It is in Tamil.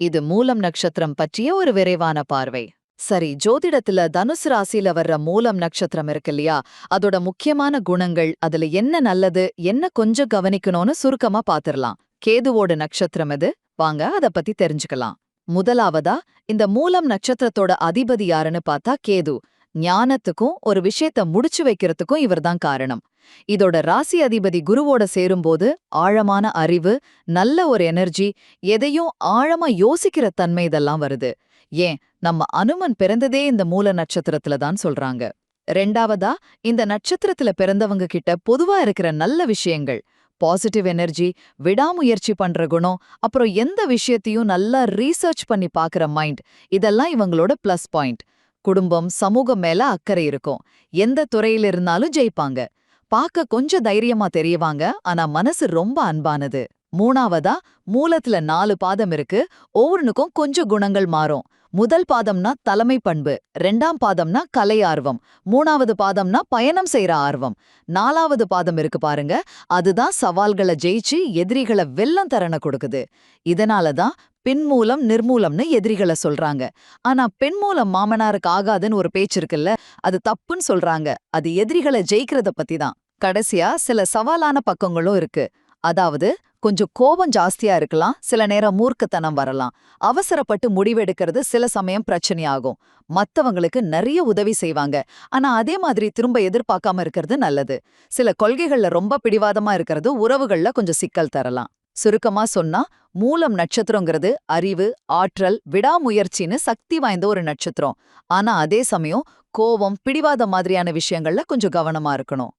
இது மூலம் நட்சத்திரம் பற்றிய ஒரு விரைவான பார்வை. சரி ஜோதிடத்துல தனுசு ராசியில வர்ற மூலம் நட்சத்திரம் இருக்கு இல்லையா? அதோட முக்கியமான குணங்கள் அதுல என்ன நல்லது என்ன கொஞ்சம் கவனிக்கணும்னு சுருக்கமா பாத்திரலாம். கேதுவோட நட்சத்திரம் இது வாங்க அத பத்தி தெரிஞ்சுக்கலாம். முதலாவதா இந்த மூலம் நட்சத்திரத்தோட அதிபதி யாருன்னு பார்த்தா கேது. ஞானத்துக்கும் ஒரு விஷயத்த முடிச்சு வைக்கிறதுக்கும் இவர்தான் காரணம். இதோட ராசி அதிபதி குருவோட சேரும்போது ஆழமான அறிவு நல்ல ஒரு எனர்ஜி எதையும் ஆழமா யோசிக்கிற தன்மை இதெல்லாம் வருது. ஏன்? நம்ம அனுமன் பிறந்ததே இந்த மூல நட்சத்திரத்துல தான் சொல்றாங்க. ரெண்டாவதா இந்த நட்சத்திரத்துல பிறந்தவங்க கிட்ட பொதுவா இருக்கிற நல்ல விஷயங்கள் பாசிட்டிவ் எனர்ஜி விடாமுயற்சி பண்ற குணம் அப்புறம் எந்த விஷயத்தையும் நல்லா ரீசர்ச் பண்ணி பாக்குற மைண்ட் இதெல்லாம் இவங்களோட பிளஸ் பாயிண்ட். குடும்பம் சமூகம் மேல அக்கறை இருக்கும். எந்த துறையில இருந்தாலும் ஜெயிப்பாங்க. பார்க்க கொஞ்சம் தைரியமா தெரியவாங்க. ஆனா மனசு ரொம்ப அன்பானது. மூணாவதா மூலத்துல நாலு பாதம் இருக்கு. ஒவ்வொன்னுக்கும் கொஞ்சம் குணங்கள் மாறும். முதல் பாதம்னா தலைமை பண்பு ரெண்டாம் பாதம்னா கலை ஆர்வம் மூணாவது பாதம்னா பயணம் செய்யற ஆர்வம். நாலாவது பாதம் இருக்கு பாருங்க அதுதான் சவால்களை ஜெயிச்சு எதிரிகளை வெள்ளம் தரண கொடுக்குது. இதனால தான் பின்மூலம் நிர்மூலம்னு எதிரிகளை சொல்றாங்க. ஆனா பெண்மூலம் மாமனாருக்கு ஆகாதுன்னு ஒரு பேச்சு இருக்குல்ல அது தப்புன்னு சொல்றாங்க. அது எதிரிகளை ஜெயிக்கிறத பத்தி தான் கடைசியா சில சவாலான பக்கங்களும் இருக்கு. அதாவது கொஞ்சம் கோபம் ஜாஸ்தியா இருக்கலாம். சில நேரம் மூர்க்கத்தனம் வரலாம். அவசரப்பட்டு முடிவெடுக்கிறது சில சமயம் பிரச்சனையாகும். மத்தவங்களுக்கு நிறைய உதவி செய்வாங்க. ஆனா அதே மாதிரி திரும்ப எதிர்பார்க்காம இருக்கிறது நல்லது. சில கொள்கைகள்ல ரொம்ப பிடிவாதமா இருக்கிறது உறவுகள்ல கொஞ்சம் சிக்கல் தரலாம். சுருக்கமா சொன்னா மூலம் நட்சத்திரங்கிறது அறிவு ஆற்றல் விடாமுயற்சின்னு சக்தி வாய்ந்த ஒரு நட்சத்திரம். ஆனா அதே சமயம் கோவம் பிடிவாத மாதிரியான விஷயங்கள்ல கொஞ்சம் கவனமா இருக்கணும்.